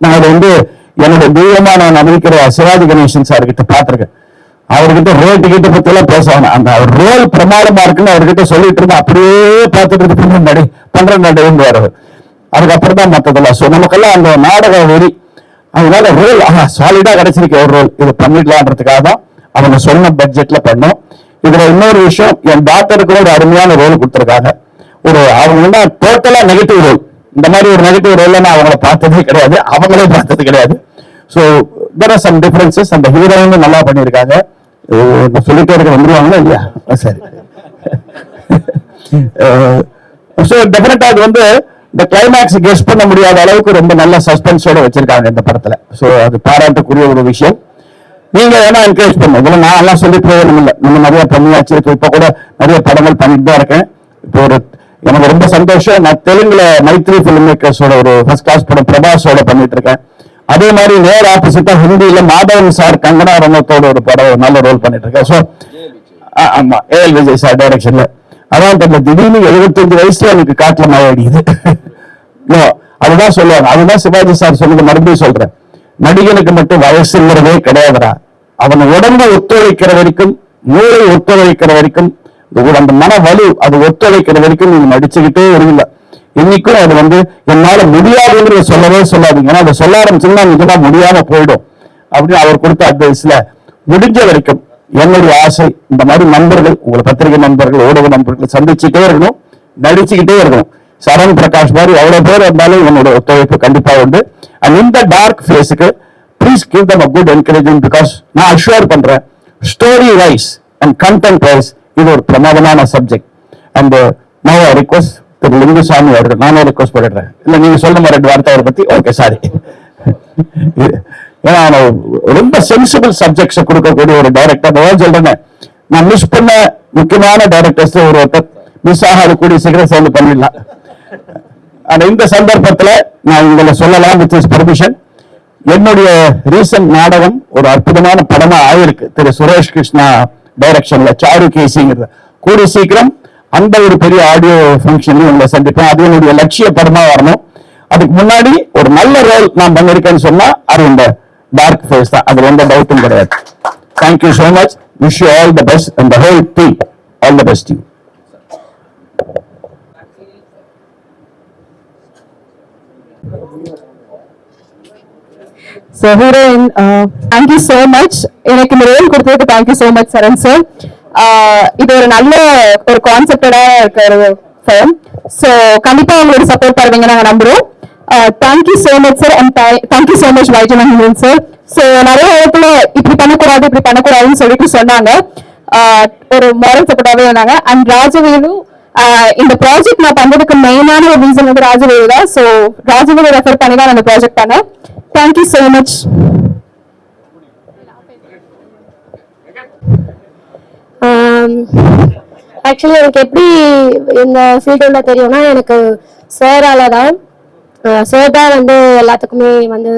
Speaker 3: நான் அதை வந்து என்னோட தெய்வமா நான் அமைக்கிற சிவாஜி கணேசன் சார் கிட்ட பார்த்திருக்கேன். அவர்கிட்ட ரோல் டிக்கெட் பத்தி எல்லாம் பேசுவாங்க. அந்த ரோல் பிரமாதமா இருக்குன்னு அவர்கிட்ட சொல்லிட்டு இருந்தா அப்படியே பார்த்துட்டு இருக்கு. பன்னெண்டு பன்னிரெண்டு அடைந்து வரவர் அதுக்கப்புறம் தான் மத்ததெல்லாம். ஸோ நமக்கெல்லாம் அந்த நாடக வெறி அதனால ரோல் ஆஹா சாலிடா கிடைச்சிருக்க. ஒரு ரோல் இது பண்ணிடலான்றதுக்காக தான் அவங்க சொன்ன பட்ஜெட்ல பண்ணோம். இதுல இன்னொரு விஷயம் என் டாக்டருக்கு ஒரு அருமையான ரோல் கொடுத்துருக்காங்க. ஒரு அவங்க வந்து டோட்டலா நெகட்டிவ் ரோல் இந்த மாதிரி ஒரு நெகட்டிவ் ரோல்ல நான் அவங்கள பார்த்ததே கிடையாது. அவங்களே பார்த்தது கிடையாது. So there are some differences அந்த ஹீரோயினும் நல்லா பண்ணியிருக்காங்க. இப்போ சொல்லிட்டே இருக்க வந்துருவாங்களா இல்லையா? சரி. ஸோ டெஃபினட்டா அது வந்து இந்த கிளைமேக்ஸ் கெஸ் பண்ண முடியாத அளவுக்கு ரொம்ப நல்ல சஸ்பென்ஸோட வச்சிருக்காங்க இந்த படத்துல. ஸோ அது பாராட்டக்கூடிய ஒரு விஷயம். நீங்க வேணா என்கரேஜ் பண்ணுங்க. இதுல நான் எல்லாம் சொல்லி பிரயோஜனம் இல்லை. நம்ம நிறைய பண்ணியாச்சு இப்போ இப்போ கூட நிறைய படங்கள் பண்ணிட்டு தான் இருக்கேன். இப்போ ஒரு எனக்கு ரொம்ப சந்தோஷம். நான் தெலுங்குல மைத்ரி ஃபிலிம் மேக்கர்ஸோட ஒரு ஃபர்ஸ்ட் கிளாஸ் படம் பிரபாஸோட பண்ணிட்டு இருக்கேன். அதே மாதிரி நேர் ஆப்போசிட்டா ஹிந்தியில மாதவன் சார் கங்கனா ரமத்தோட ஒரு படம் நல்ல ரோல் பண்ணிட்டு இருக்கேன் ஸோ ஆமா ஏஎல் விஜய் சார் டைரக்ஷன்ல அதான் தெரியல திடீர்னு 75 வயசுல எனக்கு காட்டுல மழை அடிக்குது. அதுதான் சொல்லுவாங்க. அதுதான் சிவாஜி சார் சொன்னது மறுபடியும் சொல்றேன். நடிகனுக்கு மட்டும் வயசுங்கிறதே கிடையாதுடா. அவன் உடம்பு ஒத்துழைக்கிற வரைக்கும் மூளை ஒத்துழைக்கிற வரைக்கும் அந்த மன வலு அது ஒத்துழைக்கிற வரைக்கும் நீங்க நடிச்சுக்கிட்டே இருங்க. இன்னைக்கும் அது வந்து என்னால முடியாதுங்கிறத சொல்லவே சொல்லாதீங்க. ஏன்னா அதை சொல்ல ஆரம்பிச்சீங்கன்னா நிஜமா முடியாம போயிடும். அப்படின்னு அவர் கொடுத்த அட்வைஸ்ல முடிஞ்ச வரைக்கும் என்னுடைய ஆசை இந்த மாதிரி நண்பர்கள் உங்களை பத்திரிகை நண்பர்கள் ஊடக நண்பர்கள் சந்திச்சுட்டே இருக்கணும் நடிச்சுக்கிட்டே இருக்கணும். சரண் பிரகாஷ் மாதிரி எவ்வளவு பேர் இருந்தாலும் என்னோட ஒத்துழைப்பு கண்டிப்பா உண்டு. அண்ட் இந்த டார்க் ஃபேஸுக்கு please give them a good encouraging because நான் அஷ்யூர் பண்றேன் story wise and content wise இது ஒரு பிரமாதமான subject and no request Thiru Lingusamy அவர்கள் நானே ரிக்வஸ்ட் பண்ணிடுறேன் இல்லை நீங்கள் சொல்லுங்க ரெண்டு வார்த்தை அவரை பற்றி ஓகே சாரி ஏன்னா ரொம்ப சென்சிபிள் சப்ஜெக்ட்ஸை கொடுக்கக்கூடிய ஒரு டைரக்டர் அதான் சொல்றேன். நான் மிஸ் பண்ண முக்கியமான டைரக்டர்ஸ் ஒரு ஒருத்தர். மிஸ் ஆகாத கூடிய சீக்கிரம் சேர்ந்து பண்ணிடலாம். ஆனால் இந்த சந்தர்ப்பத்தில் நான் உங்களை சொல்லலாம் வித் இஸ் பர்மிஷன் என்னுடைய ரீசன்ட் நாடகம் ஒரு அற்புதமான படமா ஆயிருக்கு. திரு சுரேஷ் கிருஷ்ணா டைரக்ஷன்ல சாரு கேசிங்கிறது கூடிய சீக்கிரம் அந்த ஒரு பெரிய ஆடியோ ஃபங்க்ஷன்லையும் உங்களை சந்திப்பேன். அது என்னுடைய லட்சிய படமா வரணும். அதுக்கு முன்னாடி ஒரு நல்ல ரோல் நான் பண்ணிருக்கேன்னு சொன்னா அது இந்த டார்க் ஃபேஸ் தான். அது எந்த டவுட்டும் கிடையாது. Thank you so much wish you all the best and the whole team all the best team
Speaker 1: so heroine thank you so much எனக்கு இந்த ரோல் கொடுத்ததுக்கு thank you so much Saran sir இது ஒரு நல்ல ஒரு கான்செப்டடா இருக்கிறது ஒரு ஃபிலிம் ஸோ கண்டிப்பா உங்களோட சப்போர்ட் தருவீங்க நாங்க நம்புறோம். Thank you so much sir and thank you so much Vaijan sir so நிறைய இடத்துல இப்படி பண்ணக்கூடாது இப்படி பண்ணக்கூடாதுன்னு சொல்லிட்டு சொன்னாங்க. ஒரு மாரல் சப்போர்ட்டாவே இருந்தாங்க. அண்ட் ராஜவேலு இந்த ப்ராஜெக்ட் நான் பண்றதுக்கு மெயினான ஒரு ரீசன் வந்து ராஜவேலு தான். ஸோ ராஜவேலு ரெஃபர் பண்ணி தான் நான் இந்த ப்ராஜெக்ட் பண்ணேன். Thank you so much Um,
Speaker 5: actually எனக்கு எப்படி இந்த ஃபீல்டுல தெரியும்னா எனக்கு சேரால தான் சேர் தான் வந்து எல்லாத்துக்குமே வந்து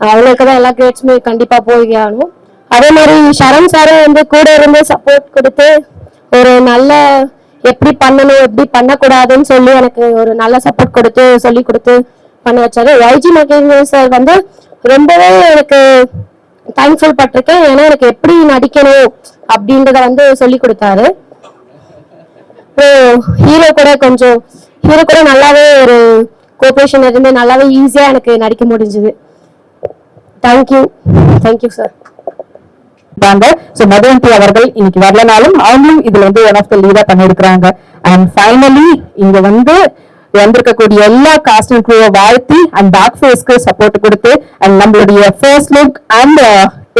Speaker 5: அவங்களுக்கு தான் எல்லா கிரேட்ஸுமே கண்டிப்பாக போய் ஆகணும். அதே மாதிரி சரண் சாரும் வந்து கூட இருந்து சப்போர்ட் கொடுத்து ஒரு நல்ல எப்படி பண்ணணும் எப்படி பண்ணக்கூடாதுன்னு சொல்லி எனக்கு ஒரு நல்ல சப்போர்ட் கொடுத்து சொல்லி கொடுத்து பண்ண வச்சாரு. வைஜி மகேந்திரன் சார் வந்து ரொம்பவே எனக்கு தேங்க்ஃபுல் பட்டிருக்கேன் ஏன்னா எனக்கு எப்படி நடிக்கணும் அப்படின்றத வந்து சொல்லி கொடுத்தாரு. ஹீரோ கூட கொஞ்சம் ஹீரோ கூட நல்லாவே ஒரு கோஆபரேஷன் இருந்து நல்லாவே ஈஸியா எனக்கு நடிக்க முடிஞ்சது. Thank you thank you sir
Speaker 1: இருப்பாங்க சோ மதுவந்தி அவர்கள் இன்னைக்கு வரலனாலும் அவங்களும் இதுல வந்து ஒன் ஆஃப் த லீடா பண்ணிருக்கிறாங்க. அண்ட் ஃபைனலி இங்க வந்து வந்திருக்கக்கூடிய எல்லா காஸ்டிங் க்ரூவை வாழ்த்தி அண்ட் பேக் ஃபேஸ்க்கு சப்போர்ட் கொடுத்து அண்ட் நம்மளுடைய ஃபர்ஸ்ட் லுக் அண்ட்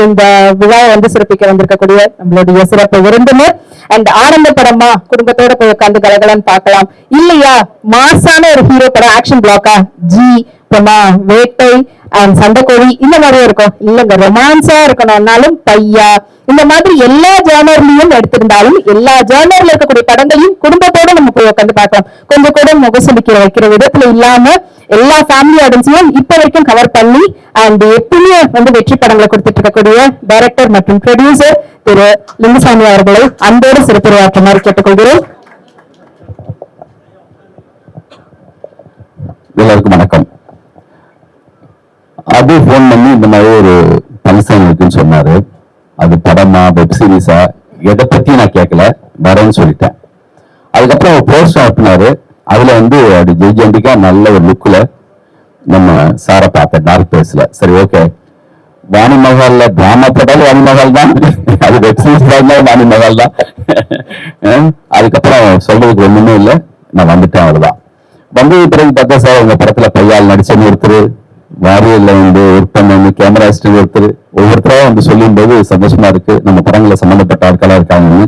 Speaker 1: இந்த விழாவை வந்து சிறப்பிக்க வந்திருக்கக்கூடிய நம்மளுடைய சிறப்பு விருந்தினர். அண்ட் ஆனந்த படமா குடும்பத்தோட போய் உட்காந்து கலகலன்னு பார்க்கலாம். இல்லையா? மாசான ஒரு ஹீரோ படம் ஆக்ஷன் பிளாக்கா ஜி அப்புறமா வேட்டை அண்ட் சண்டைக்கோழி இந்த மாதிரியும் இருக்கும். இல்லங்க ரொமான்ஸா இருக்கணும்னாலும் பையா இந்த மாதிரி எல்லா ஜேர்னர்லயும் எடுத்திருந்தாலும் எல்லா ஜேர்னர்ல இருக்கக்கூடிய படங்களையும் குடும்பத்தோட நம்ம போய் உட்காந்து பார்க்கலாம். கொஞ்சம் கூட முகசுலிக்கிற வைக்கிற விதத்துல இல்லாம எல்லா ஃபேமிலி ஆடியன்ஸையும் இப்ப வரைக்கும் கவர் பண்ணி அண்ட் எப்பவுமே வந்து வெற்றி படங்களை கொடுத்துட்டு இருக்கக்கூடிய டைரக்டர் மற்றும் ப்ரொடியூசர் திரு லிங்குசாமி அவர்களை அன்போடு சிறப்புரையாற்றுமாறு கேட்டுக்கொள்கிறோம்.
Speaker 6: எல்லாருக்கும் அது ஃபோன் பண்ணி இந்த மாதிரி ஒரு ஃபங்க்ஷன் இருக்குன்னு சொன்னாரு. அது படமா வெப் சீரிஸா எதை பத்தி நான் கேட்கல. வரேன்னு சொல்லிட்டேன். அதுக்கப்புறம் ஒரு போஸ்ட் ஆட்டினாரு அதுல வந்து அது ஜெய்ஜெண்டிக்கா நல்ல ஒரு லுக்ல நம்ம சாரை பார்த்தேன் டார்க் பேஸ்ல சரி ஓகே வாணி மகால்ல டிராமா போட்டாலும் வாணி மகால் தான். அது வெப் சீரிஸ் தான் வாணி மகால் தான். அதுக்கப்புறம் சொல்றதுக்கு ஒண்ணுமே இல்லை. நான் வந்துட்டேன் அவ்வளவுதான். வந்து பிறகு பார்த்தா சார் உங்க படத்துல பையால் நடிச்சன்னு ஒருத்தர் வாரியல்ல வந்து ஒர்க் பண்ண கேமரா அசிஸ்டன்ட் ஒருத்தர் ஒவ்வொருத்தரா வந்து சொல்லும் போது சந்தோஷமா இருக்கு. நம்ம படங்களை சம்பந்தப்பட்ட ஆட்களா இருக்காங்கன்னு.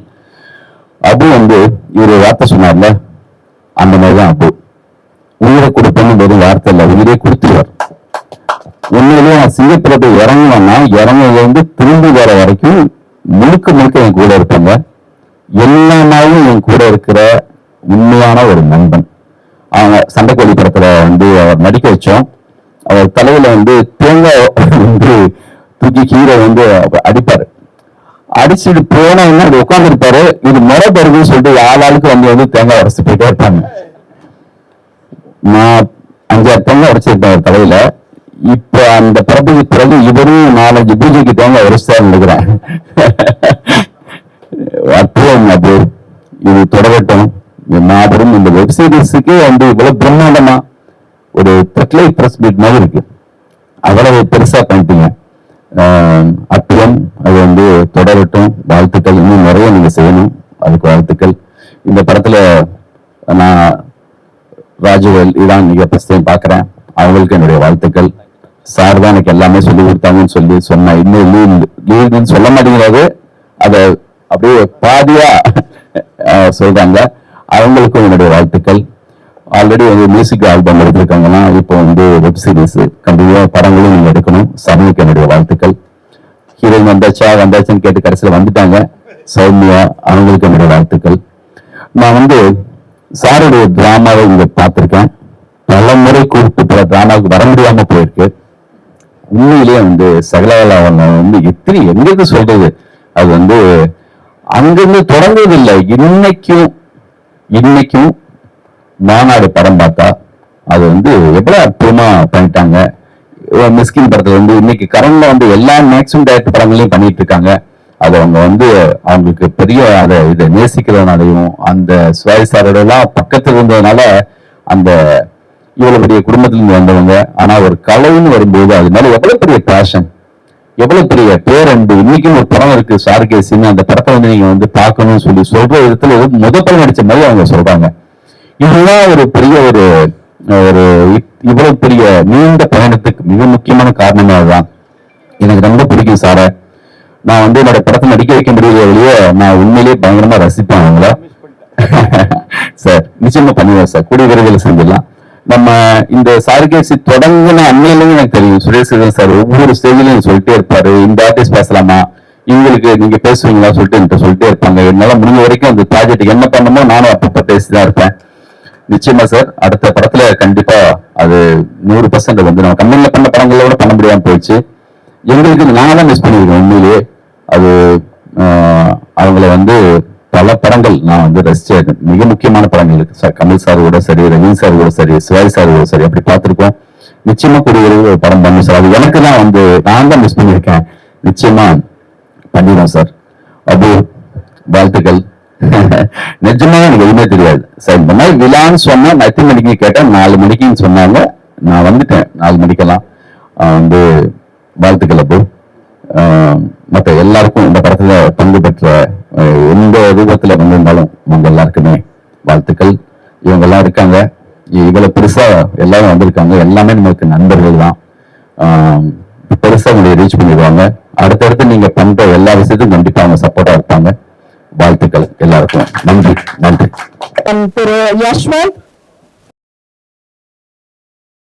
Speaker 6: அது வந்து இவர் வார்த்தை சொன்னார்ல அந்த மாதிரிதான் அபு. உயிரை கொடுப்பேன்னு வெறும் வார்த்தை இல்ல உயிரே கொடுத்துருவார். உண்மையிலேயே நான் சிங்கப்பூரத்தை இறங்குவேன்னா இறங்குல இருந்து திரும்பி வர வரைக்கும் முழுக்க முழுக்க என் கூட இருப்பாங்க. எல்லா நாளும் என் கூட இருக்கிற உண்மையான ஒரு நண்பன். அவங்க சண்டைக்கோழி படத்துல வந்து அவர் நடிக்க வச்சோம். அவர் தலையில வந்து தேங்காய் வந்து தூக்கி கீரை வந்து அடிப்பாரு. அடிச்சுட்டு போனவங்க அது உட்காந்துருப்பாரு இது முறை தருதுன்னு சொல்லிட்டு ஆளாளுக்கு வந்து வந்து தேங்காய் உடச்சு போயிட்டே இருப்பாங்க. நான் அஞ்சாறு தேங்காய் உடைச்சிருப்பேன் அவர் தலையில. இப்ப அந்த படத்துக்கு பிறகு இவரும் நாலஞ்சு பூஜைக்கு தேங்காய் உடைச்சுதான் நினைக்கிறேன். அற்புதம் அது. இது தொடரட்டும். மாபெரும் இந்த வெப்சீரிஸுக்கு வந்து இவ்வளவு பிரம்மாண்டமா ஒரு தெட்லை பிரஸ் மீட் மாதிரி இருக்கு. அவ்வளவு பெருசா பண்ணிட்டீங்க. ஆஹ் அது வந்து தொடரட்டும். வாழ்த்துக்கள். இன்னும் நிறைய நீங்க செய்யணும். அதுக்கு வாழ்த்துக்கள். இந்த படத்துல நான் ராஜுவேல் இதான் மிக ஃபர்ஸ்ட் டைம் பார்க்குறேன். அவங்களுக்கு என்னுடைய வாழ்த்துக்கள். சார் தான் எனக்கு எல்லாமே சொல்லி கொடுத்தாங்கன்னு சொல்லி சொன்னேன் இன்னும் லீவ் லீவுன்னு சொல்ல மாட்டேங்கிறது அதை அப்படியே பாதியா சொல்றாங்க. அவங்களுக்கும் என்னுடைய வாழ்த்துக்கள். ஆல்ரெடி வந்து மியூசிக் ஆல்பம் எடுத்திருக்காங்கன்னா இப்போ வந்து வெப் சீரிஸ் கண்டிப்பா படங்களும் நீங்க எடுக்கணும். சமயக்கு என்னுடைய வாழ்த்துக்கள். ஹீரோயின் வந்தாச்சா வந்தாச்சுன்னு கேட்டு கடைசியில் வந்துட்டாங்க. சௌமியா அவங்களுக்கு என்னுடைய வாழ்த்துக்கள். நான் வந்து சாருடைய டிராமாவை இங்க பார்த்திருக்கேன். பல முறை கூப்பிட்டு பல டிராமாவுக்கு வர முடியாம போயிருக்கு. உண்மையிலேயே வந்து சகலகலா வந்து எத்தனை எங்களுக்கு சொல்றது? அது வந்து அங்கிருந்து தொடங்குவதில்லை. இன்னைக்கும் இன்னைக்கும் மாநாடு படம் பார்த்தா அது வந்து எவ்வளவு அற்புதமா பண்ணிட்டாங்க. மிஸ்கின் படத்துல வந்து இன்னைக்கு கரண்ட்ல வந்து எல்லா மேக்ஸிமம் டேரக்டர் படங்களையும் பண்ணிட்டு இருக்காங்க. அது அவங்க வந்து அவங்களுக்கு பெரிய அதை இதை நேசிக்கிறதுனாலையும் அந்த சுவாரிசாரோட எல்லாம் பக்கத்துல இருந்ததுனால அந்த இவ்வளவு பெரிய குடும்பத்திலிருந்து வந்தவங்க ஆனா ஒரு கலைன்னு வரும்போது அது மேல எவ்வளவு பெரிய பேஷன் எவ்வளவு பெரிய பேரன்பு. இன்னைக்கும் ஒரு படம் இருக்கு சார்கேசின்னு அந்த படத்தை வந்து நீங்க வந்து பார்க்கணும்னு சொல்லி சொல்ற விதத்துல முத படம் நடிச்ச மாதிரி அவங்க சொல்றாங்க. இதுதான் ஒரு பெரிய ஒரு ஒரு இவ்வளவு பெரிய நீண்ட பயணத்துக்கு மிக முக்கியமான காரணமே அதுதான். எனக்கு ரொம்ப பிடிக்கும் சார. நான் வந்து என்னோட படத்தை நடிக்க வைக்க முடியலையே நான் உண்மையிலேயே பயங்கரமா ரசிப்பேன் அவங்கள. சார் நிச்சயமா பண்ணுவேன் சார். கூடிய விரைவில் செஞ்சிடலாம். நம்ம இந்த சாருகேசி தொடங்கின அன்னையிலேயே எனக்கு தெரியும். சுரேஷ் சார் ஒவ்வொரு ஸ்டேஜ்லயும் சொல்லிட்டே இருப்பாரு. இந்த ஆர்டிஸ்ட் பேசலாமா? இவங்களுக்கு நீங்க பேசுவீங்களா சொல்லிட்டு என்கிட்ட சொல்லிட்டே இருப்பாங்க. என்னால முடிஞ்ச வரைக்கும் அந்த ப்ராஜெக்ட் என்ன பண்ணணுமோ நானும் அப்பப்ப பேசிதான் இருப்பேன். நிச்சயமா சார் அடுத்த படத்துல கண்டிப்பா அது நூறு பர்சன்ட் வந்து நம்ம கம்பெனில பண்ண படங்களோட பண்ண முடியாம போயிடுச்சு. எங்களுக்கு நான் தான் மிஸ் பண்ணியிருக்கேன் உண்மையிலேயே அது அவங்கள வந்து பல படங்கள் நான் வந்து ரசிச்சேன் மிக முக்கியமான படங்கள் இருக்கு. சார் கமல் சார் கூட சரி ரவீன் சார் கூட சரி சிவாஜி சார் கூட சரி அப்படி பார்த்துருக்கோம். நிச்சயமா கூடிய ஒரு படம் பண்ணும் சார் அது எனக்கு தான் வந்து நான் தான் மிஸ் பண்ணியிருக்கேன். நிச்சயமா பண்ணிடுவோம் சார் அது வாழ்த்துக்கள். நிஜமாக எனக்கு எதுவுமே தெரியாது. சார் இந்த மாதிரி விழான்னு சொன்னா நான் எத்தனை மணிக்கு கேட்டேன் நாலு மணிக்குன்னு சொன்னாங்க. நான் வந்துட்டேன். நாலு மணிக்கெல்லாம். வந்து வாழ்த்துக்கள் அப்போ மற்ற எல்லாருக்கும் இந்த படத்துல பங்கு பெற்ற எந்த ரூபத்துல வந்திருந்தாலும் உங்க எல்லாருக்குமே வாழ்த்துக்கள். இவங்க எல்லாம் இருக்காங்க. இவ்வளவு பெருசா எல்லாரும் வந்திருக்காங்க. எல்லாமே நம்மளுக்கு நண்பர்கள் தான். பெருசாக பெருசா உங்களை ரீச் பண்ணிடுவாங்க. அடுத்தடுத்து நீங்க பண்ற எல்லா விஷயத்தையும் கண்டிப்பா அவங்க சப்போர்ட்டா இருப்பாங்க. வாழ்த்துக்கள். எல்லாருக்கும் நன்றி நன்றி.
Speaker 1: திரு யஷ்வந்த்.